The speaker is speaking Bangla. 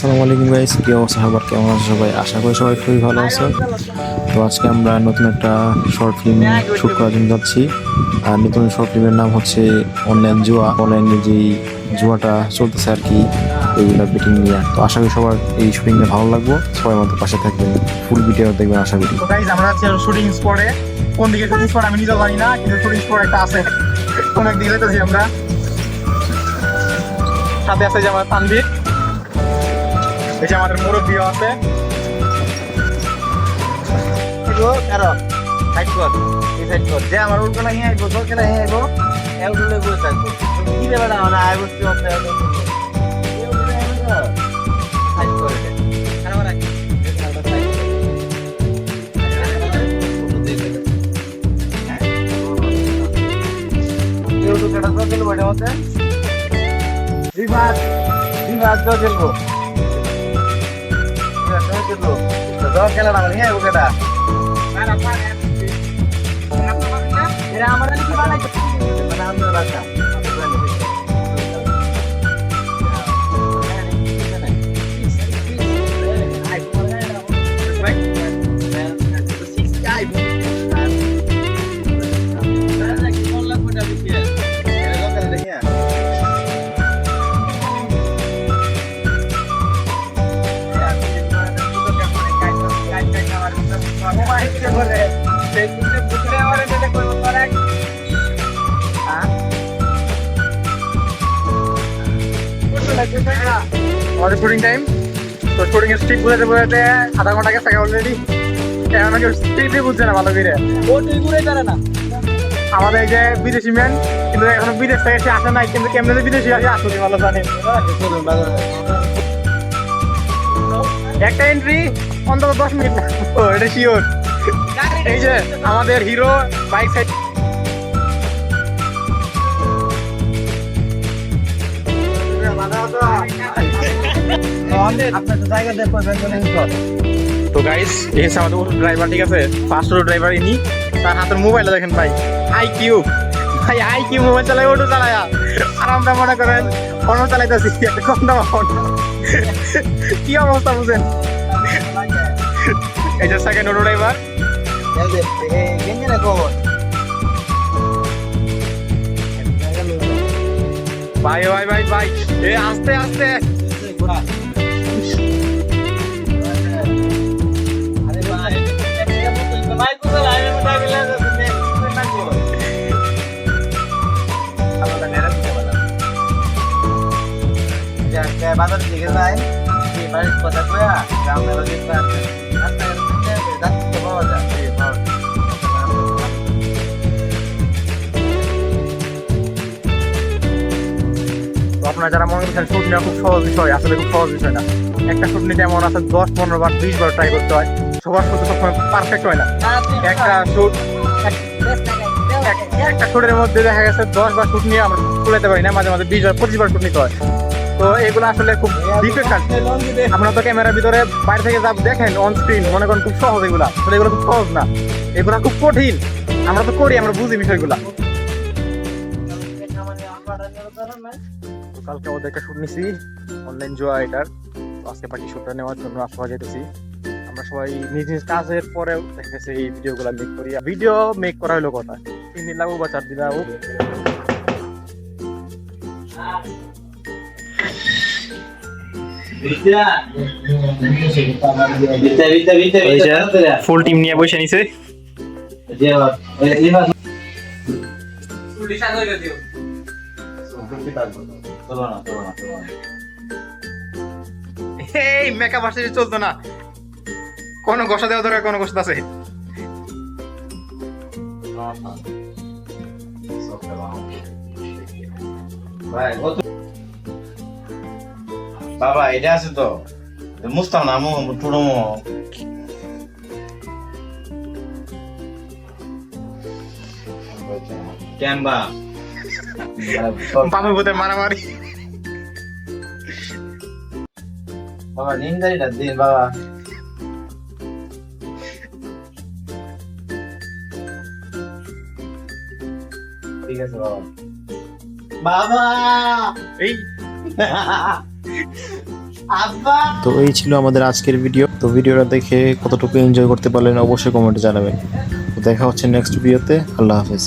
আসসালামু আলাইকুম গাইস কি অবস্থা? সবার কেমন আছো সবাই? আশা করি সবাই খুবই ভালো আছো। তো আজকে আমরা নতুন একটা শর্ট ফিল্ম শুট করার জন্য যাচ্ছি। আর নতুন শর্ট ফিল্মের নাম হচ্ছে অনলাইন জুয়া অনলাইনে যেই জুয়াটা চলতেছে আর কি ওইগুলো বেটিং নিয়ে। তো আশা করি সবার এই শুটিংটা ভালো লাগবো। সবাই আমাদের পাশে থাকবেন। ফুল ভিডিও দেখবেন, আশা করি। আমরা শুটিং স্পটে কোন দিকে শুটিং স্পট আমি নিজেও জানি না, কিন্তু শুটিং স্পট একটা আছে। যেতেছি আমরা। সাথে আছে যে আমার তানভীর। এই যে আমাদের মুরব্বীও আছে কারণ সাইড কর এই যে আমার উল্টো না হিয়ে আইবো তোর কেনা হিয়ে আইবো এ উল্টো বসে থাকব কি রে বেটা মানে আইবো তুই অন্য সাইড করে দে খারাপ রাখি ইউটিউব এটা তো দিল খেলা না নিয়ে ওকেটা তো কি বিভাগ মানে আমরা তো দর খেলা না আইবো আমার কি বানাইছে আমাদের শুটিং টাইম তো শুটিং এর স্ট্রিপ বোঝাতে বোঝাতে আধা ঘণ্টা গেছে অলরেডি এখন কেউ স্ট্রিপই বুঝছে না ভালো করে। ও তুই ঘুরে দাঁড়া না। আমাদের এই যে বিদেশি ম্যান কিন্তু এখনও বিদেশ থেকে এসে আসে নাই কিন্তু কেমনে যে বিদেশি আসে আসলে ভালো জানি। একটা এন্ট্রি অন্তত দশ মিনিট ও এটা শিওর এই যে আমাদের হিরো বাইক সাইড তো গাইস এই হচ্ছে আমাদের অটো ড্রাইভার ঠিক আছে? ফার্স্ট অটো ড্রাইভার ইনি। তার হাতের মোবাইলটা দেখেন ভাই। আই কিউ ভাই আই কিউ মোবাইল চালাই অটো চালায়। আর আমরা মনে করেন অটো চালাইতেছি। কম দাম কি অবস্থা বুঝেন? এই যে সেকেন্ড অটো ড্রাইভার ভাই ভাই ভাই ভাই এ আস্তে আস্তে বাজার দিকে যাই বাড়ির কথা কয়া গ্রামের রাস্তাঘাটে আপনারা যারা মনে করছেন শুট নেওয়া খুব সহজ বিষয়, আসলে খুব সহজ বিষয় না। একটা শুট নিতে এমন আছে দশ, পনেরো বার, বিশ বার ট্রাই করতে হয়, সবার শুট সবসময় পারফেক্ট হয় না। একটা শুট একটা শুটের মধ্যে দেখা গেছে দশ বার শুট নিয়ে আমরা তুলাতে পারি না, মাঝে মাঝে বিশ বার, পঁচিশ বার শুট নিতে হয়। তো এগুলো আসলে খুব ডিফিকাল্ট আপনারা তো ক্যামেরার ভিতরে বাইরে থেকে যা দেখেন অন স্ক্রিন মনে করেন খুব সহজ এগুলা। আসলে এগুলো খুব সহজ না। এগুলো খুব কঠিন। আমরা তো করি, আমরা বুঝি বিষয়গুলা। তো কালকে ওদের একটা শুট নিছি অনলাইন জোয়া এটার আজকে বাকি শুটটা নেওয়ার জন্য আসা যেতেছি আমরা সবাই নিজ নিজ কাজের পরে দেখা গেছে এই ভিডিওগুলো মেক করি ভিডিও মেক করা হলো কথা তিন দিন লাগুক বা চার দিন লাগুক ফুল টিম নিয়ে বসে নিছে এই মেকআপ আর্টিস্ট চলতো না। কোনো ঘষা দেওয়া দরকার কোনো ঘষা আছে। বাবা এটা আছে তো। মুস্তাম না মো টুড়ো ক্যাম্বা বাবু বোধহয় মারামারি। বাবা নিন্দারিটা দিন বাবা। ঠিক আছে বাবা। বাবা! এই। তো এই ছিল আমাদের আজকের ভিডিও তো ভিডিওটা দেখে কতটুকু এনজয় করতে পারলেন অবশ্যই কমেন্টে জানাবেন। তো দেখা হচ্ছে নেক্সট ভিডিওতে আল্লাহ হাফেজ।